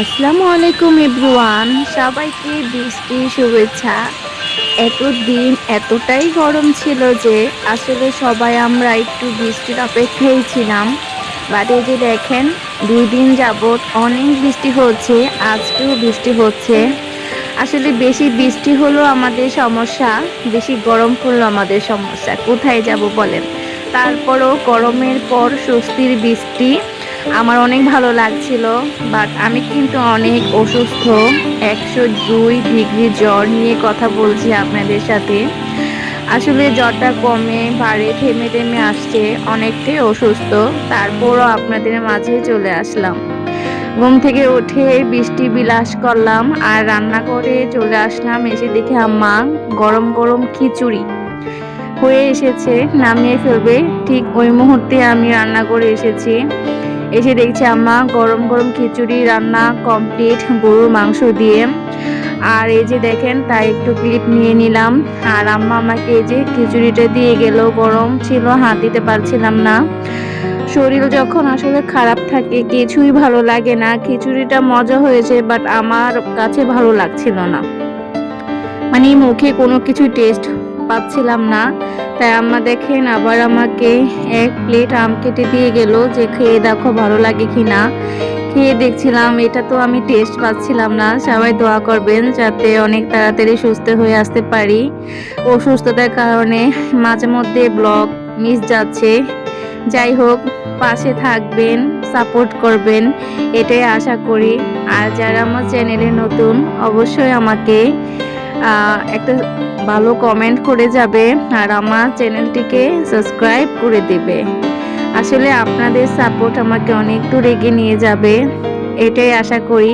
আসসালামু আলাইকুম এভরিওয়ান। সবাইকে বৃষ্টি শুভেচ্ছা। এতদিন এতটাই গরম ছিল যে আসলে সবাই আমরা একটু বৃষ্টির অপেক্ষায় ছিলাম। বাট এই যে দেখেন, দুই দিন যাবত অনেক বৃষ্টি হচ্ছে, আজকেও বৃষ্টি হচ্ছে। আসলে বেশি বৃষ্টি হলো আমাদের সমস্যা, বেশি গরম পড়ল আমাদের সমস্যা। কোথায় যাব বলেন? তারপরও গরমের পর স্বস্তির বৃষ্টি। আমার অনেক ভালো লাগছিল বাট আমি কিন্তু অনেক অসুস্থ। একশো দুই ডিগ্রি জ্বর নিয়ে কথা বলছি আপনাদের সাথে। আসলে জ্বরটা কমে, বাড়ে, থেমে থেমে আসছে অনেকটাই অসুস্থ। তারপরও আপনাদের মাঝে চলে আসলাম। ঘুম থেকে উঠে বৃষ্টি বিলাস করলাম আর রান্না করে চলে আসলাম, এসে দেখে আম্মা গরম গরম খিচুড়ি হয়ে এসেছে, নামিয়ে ফেলবে। ঠিক ওই মুহূর্তে আমি রান্না করে এসেছি। এসে দেখছি আম্মা, গরম গরম খিচুড়ি রান্না কমপ্লিট গরুর মাংস দিয়ে। আর এই যে দেখেন, তাই একটু ক্লিপ নিয়ে নিলাম। আর আম্মা আমাকে এই যে খিচুড়িটা দিয়ে গেল, গরম ছিল হাত দিতে পারছিলাম না। শরীর যখন আসলে খারাপ থাকে, কিছুই ভালো লাগে না। খিচুড়িটা মজা হয়েছে বাট আমার কাছে ভালো লাগছিল না। মানে মুখে কোনো কিছু টেস্ট পাচ্ছিলাম না। তাই আম্মা দেখেন আবার আমাকে এক প্লেট আম কেটে দিয়ে গেল যে খেয়ে দেখো ভালো লাগে কি না খেয়ে দেখছিলাম, এটা তো আমি টেস্ট পাচ্ছিলাম না। সবাই দোয়া করবেন যাতে অনেক তাড়াতাড়ি সুস্থ হয়ে আসতে পারি। অসুস্থতার কারণে মাঝে মধ্যে ব্লগ মিস যাচ্ছে। যাই হোক, পাশে থাকবেন সাপোর্ট করবেন, এটাই আশা করি। আর যারা আমার চ্যানেলে নতুন, অবশ্যই আমাকে একটা ভালো কমেন্ট করে যাবে আর আমার চ্যানেলটিকে সাবস্ক্রাইব করে দেবে। আসলে আপনাদের সাপোর্ট আমাকে অনেক দূর এগিয়ে নিয়ে যাবে, এটাই আশা করি।